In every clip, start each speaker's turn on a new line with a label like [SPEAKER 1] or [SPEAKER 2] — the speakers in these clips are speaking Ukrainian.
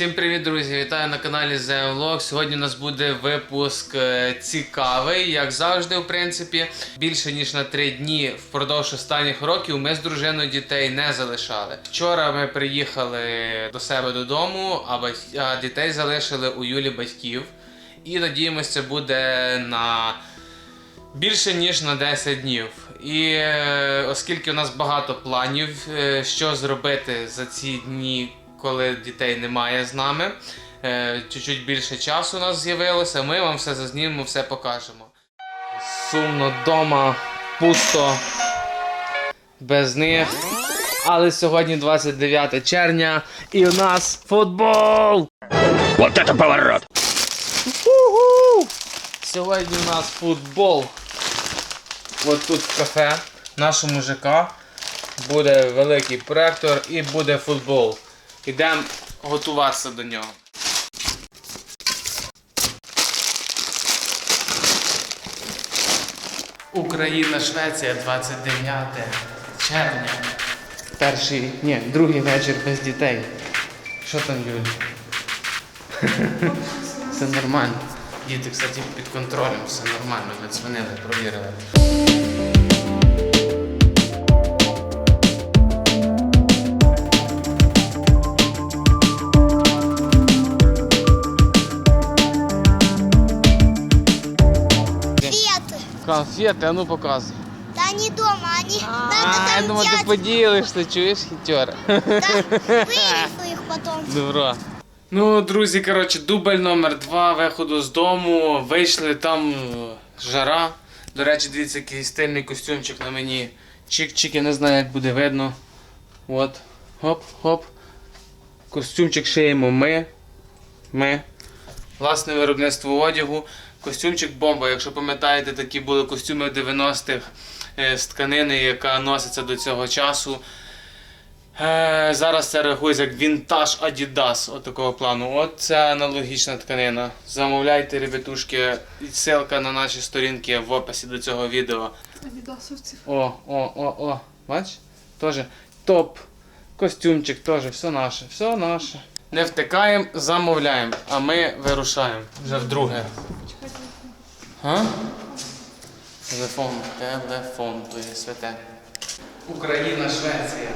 [SPEAKER 1] Всім привіт, друзі! Вітаю на каналі ZM Vlog. Сьогодні у нас буде випуск е, цікавий, як завжди, в принципі. Більше ніж на три дні впродовж останніх років ми з дружиною дітей не залишали. Вчора ми приїхали до себе додому, а, бать- а дітей залишили у Юлі батьків. І надіємося, це буде на більше ніж на 10 днів. І е, оскільки у нас багато планів, е, що зробити за ці дні, коли дітей немає з нами, е, чуть-чуть більше часу у нас з'явилося, ми вам все зазнімемо, все покажемо. Сумно вдома, пусто, без них. Але сьогодні 29 червня і у нас футбол!
[SPEAKER 2] Вот это поворот!
[SPEAKER 1] Уху! Сьогодні у нас футбол. От тут в кафе нашому ЖК буде великий проектор і буде футбол. Ідемо готуватися до нього. Україна, Швеція, 29 червня. Перший, ні, другий вечір без дітей. Що там, Юль? Все нормально. Діти, кстати, під контролем, все нормально, не дзвонили, провірили.
[SPEAKER 3] Конфеты.
[SPEAKER 1] А ну показуй.
[SPEAKER 3] Да они дома, они
[SPEAKER 1] А,
[SPEAKER 3] надо
[SPEAKER 1] я
[SPEAKER 3] там
[SPEAKER 1] думав, ти
[SPEAKER 3] взять.
[SPEAKER 1] поділишся, чуєш, хітьор.
[SPEAKER 3] Да, вынесу их потом.
[SPEAKER 1] Добро. Ну, друзі, коротше, дубль номер два виходу з дому. Вийшли там е, жара. До речі, дивіться, який стильний костюмчик на мені. Чик-чик, я не знаю, як буде видно. От. Хоп-хоп. Костюмчик шиємо ми. Ми. Власне виробництво одягу. Костюмчик бомба. Якщо пам'ятаєте, такі були костюми 90-х е, з тканини, яка носиться до цього часу. Е, зараз це рахується як вінтаж Adidas от такого плану. От це аналогічна тканина. Замовляйте, ребятушки, ссылка на наші сторінки в описі до цього відео.
[SPEAKER 4] Адідасовців.
[SPEAKER 1] О, о, о, о. Бач? Тоже топ. Костюмчик теж, все наше, все наше. Не втикаємо, замовляємо, а ми вирушаємо вже вдруге. А? Телефон, телефон, твоє святе. Україна, Швеція.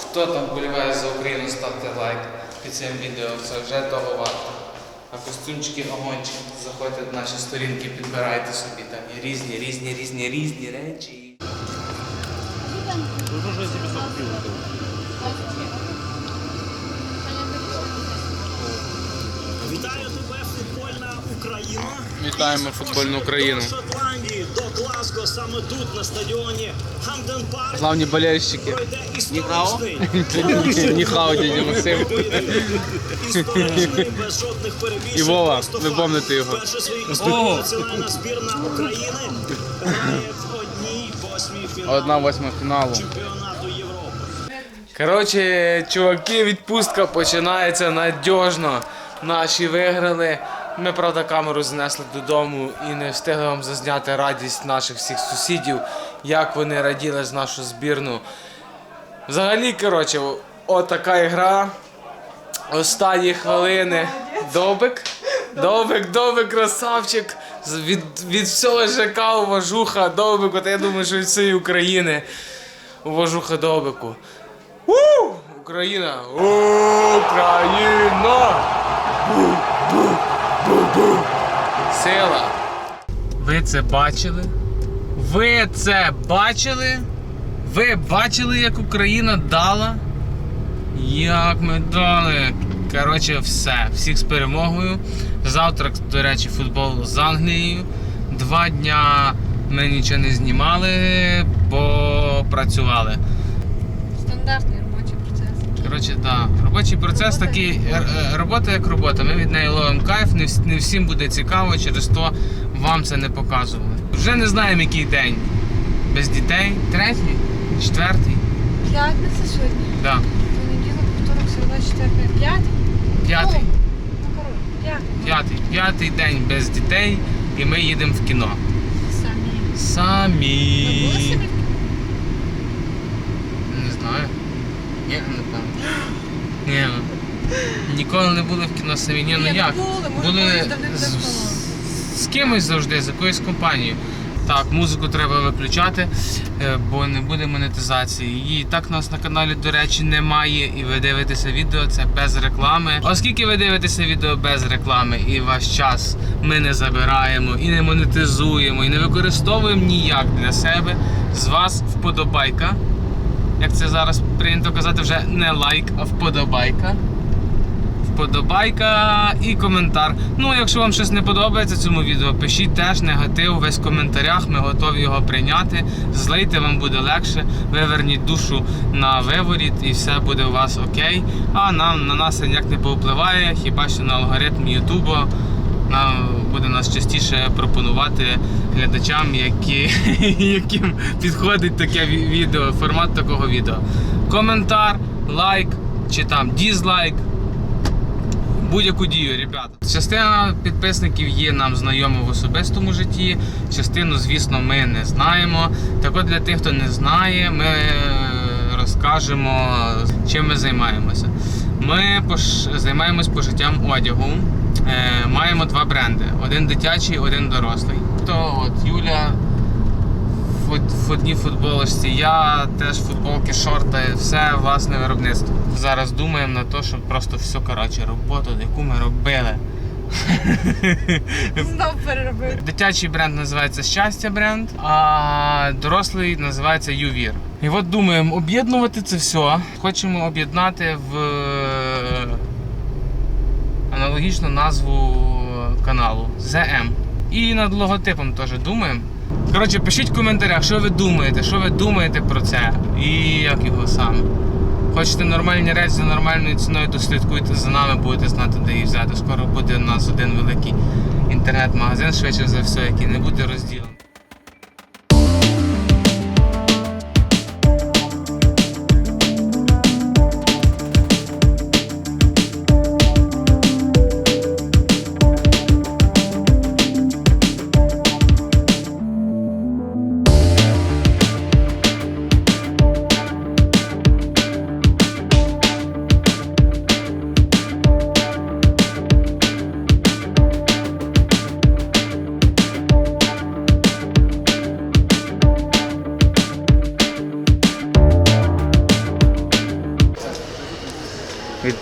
[SPEAKER 1] Хто там вболіває за Україну, ставте лайк під цим відео, це вже того варто. А костюмчики огончики, заходьте на наші сторінки, підбирайте собі там є різні, різні, різні, різні речі. Вітаємо футбольну Україну.
[SPEAKER 5] Від Шотландії до Глазго саме тут, на стадіоні Гамден Парк.
[SPEAKER 1] Главні болельщики. Ніхао? Ніхао, дядя Максим. І Вова, ви помните його.
[SPEAKER 5] Національна збірна України грає в одній восьмій фіналі
[SPEAKER 1] Одна восьма фіналу.
[SPEAKER 5] чемпіонату Європи.
[SPEAKER 1] Коротше, чуваки, відпустка починається надіжно. Наші виграли. Ми, правда, камеру знесли додому і не встигли вам зазняти радість наших всіх сусідів, як вони раділи з нашу збірну. Взагалі, коротше, отака ігра. Останні хвилини. Довбик. Довбик, довбик, красавчик. Від, від всього ЖК уважуха, довбик. От я думаю, що від всієї України уважуха довбику. У! Україна! Україна! Бу-бу-бу-бу! Сила! Ви це бачили? Ви це бачили? Ви бачили, як Україна дала? Як ми дали? Коротше, все. Всіх з перемогою. Завтра, до речі, футбол з Англією. Два дня ми нічого не знімали, бо працювали.
[SPEAKER 4] Стандартний.
[SPEAKER 1] Коротше, так. Робочий процес
[SPEAKER 4] Робота
[SPEAKER 1] такий, е, е, робота як робота. Ми від неї ловимо кайф, не, вс- не всім буде цікаво, через то вам це не показували. Вже не знаємо, який день. Без дітей. Третій? Четвертий?
[SPEAKER 4] П'ятниця сьогодні.
[SPEAKER 1] Да.
[SPEAKER 4] Понеділок, вівторок, середа, четвер, п'ятий.
[SPEAKER 1] П'ятий.
[SPEAKER 4] Ну, коротше, п'ятий.
[SPEAKER 1] П'ятий. П'ятий день без дітей, і ми їдемо в кіно.
[SPEAKER 4] Самі.
[SPEAKER 1] Самі.
[SPEAKER 4] Ви були самі?
[SPEAKER 1] Не знаю. Ні, напевно. Ні, ну. Ніколи не були в кіно самі. Ні, ну
[SPEAKER 4] Ні,
[SPEAKER 1] як?
[SPEAKER 4] були, може,
[SPEAKER 1] Були
[SPEAKER 4] колись давним-давно.
[SPEAKER 1] з, з кимось завжди, з якоюсь компанією. Так, музику треба виключати, е, бо не буде монетизації. Її і так у нас на каналі, до речі, немає. І ви дивитеся відео це без реклами. Оскільки ви дивитеся відео без реклами і ваш час ми не забираємо, і не монетизуємо, і не використовуємо ніяк для себе, з вас вподобайка. Як це зараз прийнято казати, вже не лайк, а вподобайка вподобайка і коментар. Ну, якщо вам щось не подобається цьому відео, пишіть теж негатив весь в коментарях. Ми готові його прийняти. Злийте вам буде легше. Виверніть душу на виворіт і все буде у вас окей. А нам на нас ніяк не повпливає, хіба що на алгоритм Ютуба. Нам буде нас частіше пропонувати глядачам, які, яким підходить таке відео, формат такого відео. Коментар, лайк чи там дізлайк будь-яку дію, ребята. Частина підписників є нам знайома в особистому житті, частину, звісно, ми не знаємо. Так от для тих, хто не знає, ми розкажемо, чим ми займаємося. Ми пош... займаємось пошиттям одягу. Е, маємо два бренди: один дитячий, один дорослий. То от Юля в одній футболочці, я теж футболки, шорти, все власне виробництво. Зараз думаємо на те, щоб просто всю коротше роботу, яку ми робили.
[SPEAKER 4] Знов переробив.
[SPEAKER 1] Дитячий бренд називається Щастя бренд, а дорослий називається Ювір. І от думаємо об'єднувати це все. Хочемо об'єднати в аналогічну назву каналу ZM. І над логотипом теж думаємо. Коротше, пишіть в коментарях, що ви думаєте, що ви думаєте про це і як його саме. Хочете нормальні речі за нормальною ціною, то слідкуйте за нами, будете знати, де їх взяти. Скоро буде у нас один великий інтернет-магазин, швидше за все, який не буде розділений.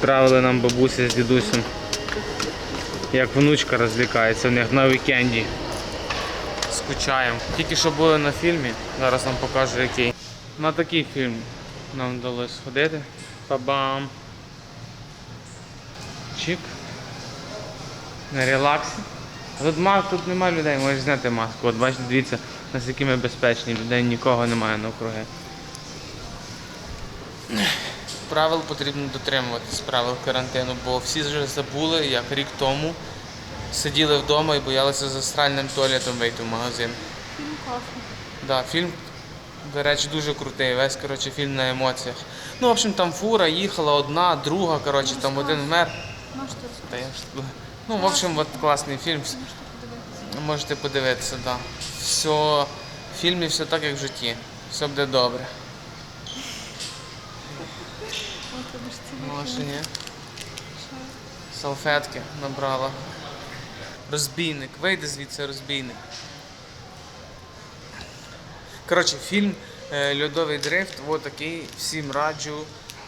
[SPEAKER 1] Відправили нам бабуся з дідусем. Як внучка розлікається в них на вікенді. Скучаємо. Тільки що були на фільмі, зараз вам покажу який. На такий фільм нам вдалося сходити. Па-бам. Чик. На релаксі. Тут, ма- тут немає людей, можеш зняти маску. От бачите, дивіться, наскільки ми безпечні, людей нікого немає навкруги. Правил потрібно дотримуватись правил карантину, бо всі вже забули, як рік тому сиділи вдома і боялися за сральним туалетом вийти в магазин.
[SPEAKER 4] Фільм класний.
[SPEAKER 1] Да, фільм, до речі, дуже крутий. Весь коротше, фільм на емоціях. Ну, в общем, там фура їхала одна, друга, коротше, там один вмер.
[SPEAKER 4] Можете?
[SPEAKER 1] Та я ж- Ну, в общем, от класний фільм. Можете подивитися, так. Да. Все, в фільмі все так, як в житті. Все буде добре. Ну, що ні? Салфетки набрала. Розбійник. Вийди звідси розбійник. Коротше, фільм е, Льодовий дрифт, от такий. Всім раджу.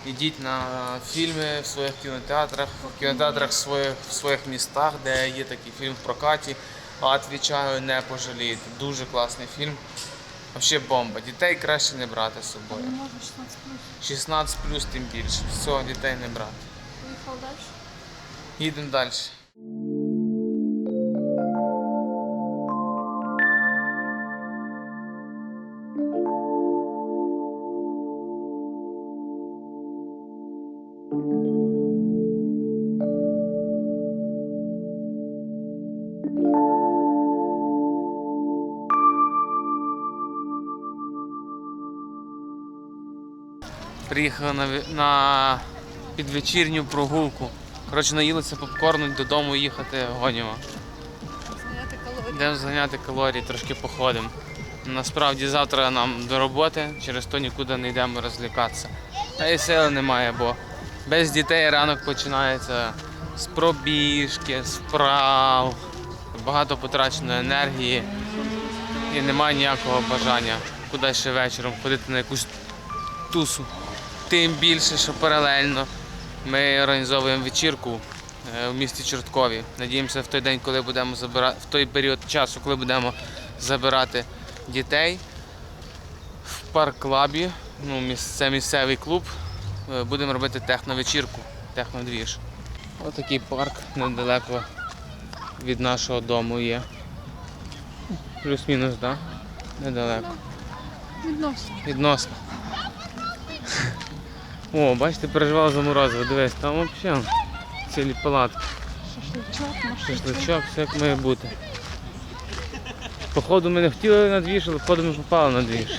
[SPEAKER 1] Ідіть на фільми в своїх кінотеатрах, в кінотеатрах в своїх, в своїх містах, де є такий фільм в прокаті. А відвічаю, не пожалієте. Дуже класний фільм. Взагалі бомба. Дітей краще не брати з собою.
[SPEAKER 4] Не можна 16 плюс.
[SPEAKER 1] 16 плюс тим більше. Все, дітей не брати.
[SPEAKER 4] Поїхав далі.
[SPEAKER 1] Їдемо далі. На, на підвечірню прогулку. Коротше, наїлися попкорну, додому їхати гонімо.
[SPEAKER 4] Зняти калорії.
[SPEAKER 1] Йдемо зганяти калорії, трошки походимо. Насправді завтра нам до роботи, через то нікуди не йдемо розлікатися. Та і сили немає, бо Без дітей ранок починається з пробіжки, з вправ, багато потраченої енергії і немає ніякого бажання кудись ще вечором ходити на якусь тусу. Тим більше, що паралельно ми організовуємо вечірку е, в місті Чорткові. Надіємося, в той день, коли будемо забирати, в той період часу, коли будемо забирати дітей в парк-клабі, ну, це місцевий клуб, е, будемо робити техновечірку, технодвіж. Ось такий парк недалеко від нашого дому є. Плюс-мінус, так? Да? Недалеко.
[SPEAKER 4] Відносно.
[SPEAKER 1] Відносно. О, бачите, переживав за морозиво. Дивись, там взагалі цілі палатки.
[SPEAKER 4] Шашличок, машинчик.
[SPEAKER 1] Шашличок, все як має бути. Походу ми не хотіли на двіж, але походу ми попали на двіж.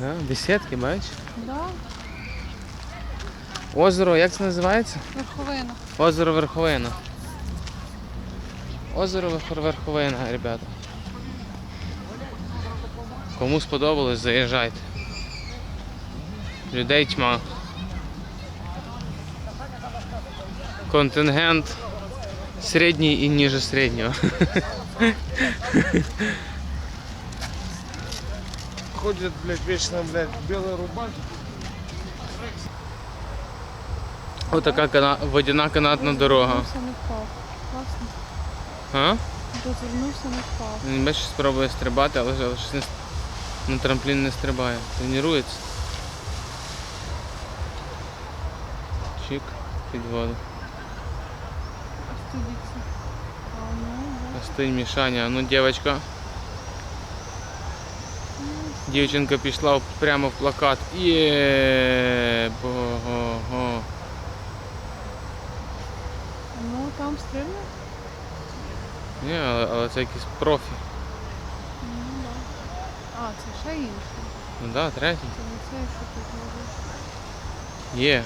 [SPEAKER 1] Да, Бесідки, бачиш?
[SPEAKER 4] Да,
[SPEAKER 1] Озеро, як це називається?
[SPEAKER 4] верховина.
[SPEAKER 1] Озеро Верховина. Озеро Верховина, ребята. Кому сподобалось, заїжджайте. Людей тьма. Контингент середній і ніже середнього.
[SPEAKER 6] Ходят, блядь, вечно, блядь, белые рубахи.
[SPEAKER 1] Отака кана... водяна канатна дорога.
[SPEAKER 4] Дозвільнувся, не впав. Класно.
[SPEAKER 1] А?
[SPEAKER 4] Дозвільнувся, не впав.
[SPEAKER 1] Він бачиш, спробує стрибати, але ж- але щось не, с- на трамплін не стрибає. Тренується. Чик, під воду.
[SPEAKER 4] Студіться. А ну, да.
[SPEAKER 1] Остинь Мішаня. Ну, дівчинка. Дівчинка пішла в- прямо в плакат. Є бого.
[SPEAKER 4] Ну, там стрільно?
[SPEAKER 1] Ні, але, але це якийсь профі.
[SPEAKER 4] Ну, да. А, це ще інше.
[SPEAKER 1] Ну так, да, третій.
[SPEAKER 4] Це не це, що тут може.
[SPEAKER 1] Є.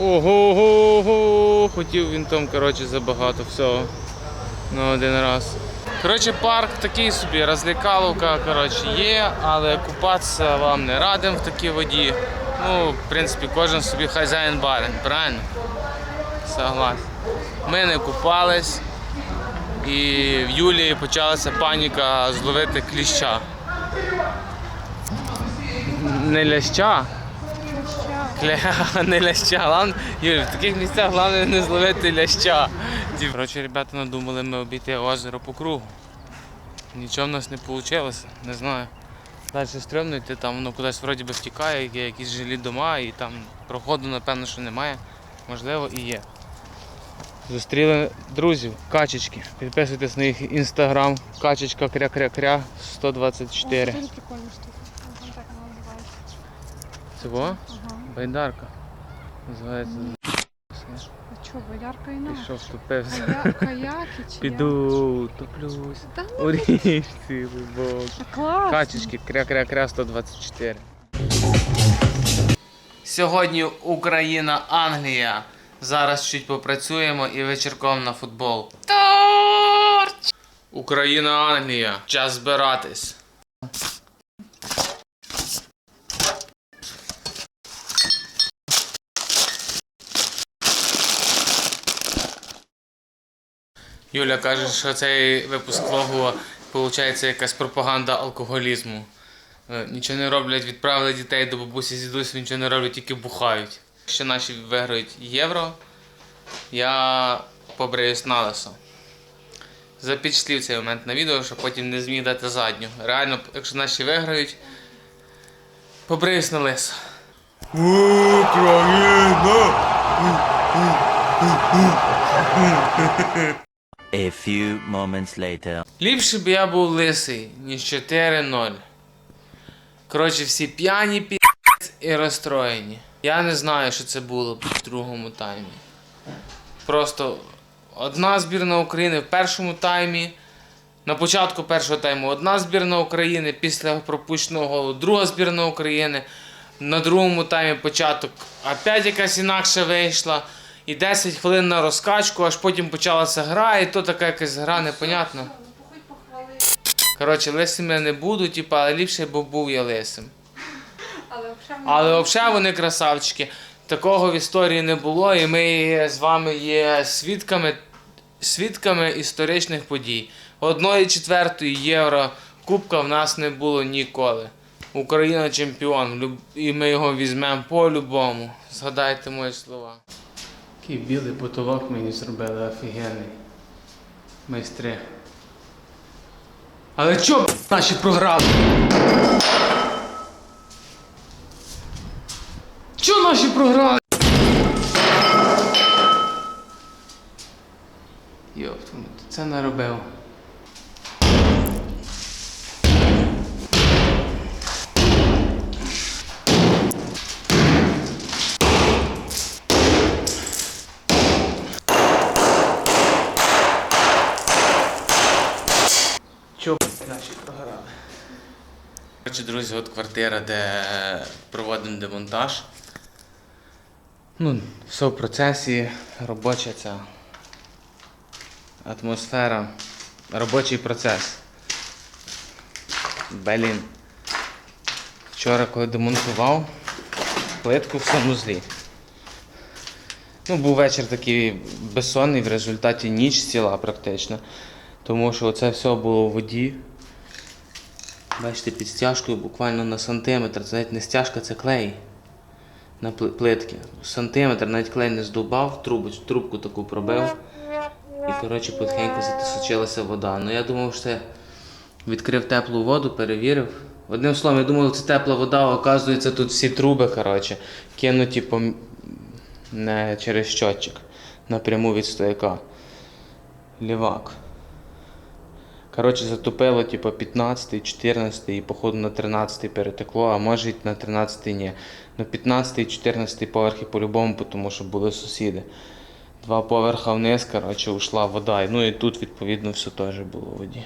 [SPEAKER 1] Ого, го, го. Хотів він там, коротше, забагато всього. На один раз. Коротше, парк такий собі, розлікаловка, коротше, є, але купатися вам не радимо в такій воді. Ну, в принципі, кожен собі хазяїн барин, правильно? Согласен. Ми не купались, і в Юлії почалася паніка зловити кліща. Не ляща. Кля, не ляща. Главне, Юрій, в таких місцях головне не зловити ляща. Коротше, ребята надумали ми обійти озеро по кругу. Нічого в нас не вийшло, не знаю. Далі стрімно йти, там воно кудись вроді би втікає, є якісь жилі дома і там проходу, напевно, що немає. Можливо, і є. Зустріли друзів, качечки. Підписуйтесь на їх інстаграм. Качечка кря-кря-кря 124.
[SPEAKER 4] О, Дуже прикольна штука. Так називається.
[SPEAKER 1] Цього?
[SPEAKER 4] Ага.
[SPEAKER 1] Байдарка. Називається.
[SPEAKER 4] А чого, боярка інакше?
[SPEAKER 1] Пішов вступився.
[SPEAKER 4] Кая... Каяки чи як?
[SPEAKER 1] Піду, топлюсь.
[SPEAKER 4] Та ну,
[SPEAKER 1] У річці, глибоко.
[SPEAKER 4] та класно.
[SPEAKER 1] Качечки, кря-кря-кря 124. Сьогодні Україна, Англія. Зараз чуть попрацюємо і вечірком на футбол. Торч! Україна, Англія. Час збиратись. Юля каже, що цей випуск влогу виходить якась пропаганда алкоголізму. Е, Нічого не роблять, відправили дітей до бабусі з дідусем, нічого не роблять, тільки бухають. Якщо наші виграють євро, я побриюсь на лисо. Запечатлів цей момент на відео, щоб потім не зміг дати задню. Реально, якщо наші виграють, побриюсь на лисо. Україна!
[SPEAKER 2] A few moments later.
[SPEAKER 1] Ліпше б я був лисий, ніж 4-0. Коротше, всі п'яні пі***ць і розстроєні. Я не знаю, що це було в другому таймі. Просто одна збірна України в першому таймі. На початку першого тайму одна збірна України, після пропущеного голу друга збірна України. На другому таймі початок опять якась інакше вийшла. І 10 хвилин на розкачку, аж потім почалася гра, і то така якась гра непонятна. Коротше, лисим я не буду, типу, але ліпше, бо був я лисим.
[SPEAKER 4] Але взагалі
[SPEAKER 1] вони красавчики. Такого в історії не було, і ми з вами є свідками, свідками історичних подій. Одної четвертої євро кубка в нас не було ніколи. Україна чемпіон, і ми його візьмемо по-любому. Згадайте мої слова. Який білий потолок мені зробили офігенний. Майстри. Але чо наші програли? Чо наші програли? Йоп, це наробив. Чо б, наші програли? Коротше, друзі, от квартира, де проводимо демонтаж. Ну, все в процесі, робоча ця атмосфера, робочий процес. Блін. Вчора, коли демонтував плитку в санузлі. Ну, був вечір такий безсонний, в результаті ніч ціла практично. Тому що це все було в воді. Бачите, під стяжкою буквально на сантиметр. Це навіть не стяжка, це клей на плитки. Сантиметр, навіть клей не здубав, трубу, трубку таку пробив. І, коротше, потихеньку затисочилася вода. Ну я думав, що це відкрив теплу воду, перевірив. Одним словом, я думав, це тепла вода, а оказується, тут всі труби, коротше, кинуті по... не через щотчик, напряму від стояка. Лівак. Коротше, затопило, типу, 15, 14 і походу на 13 перетекло, а може і на 13 ні. Ну 15-й, 14 поверхи по-любому, тому що були сусіди. Два поверха вниз, коротше, ушла вода. Ну і тут, відповідно, все теж було в воді.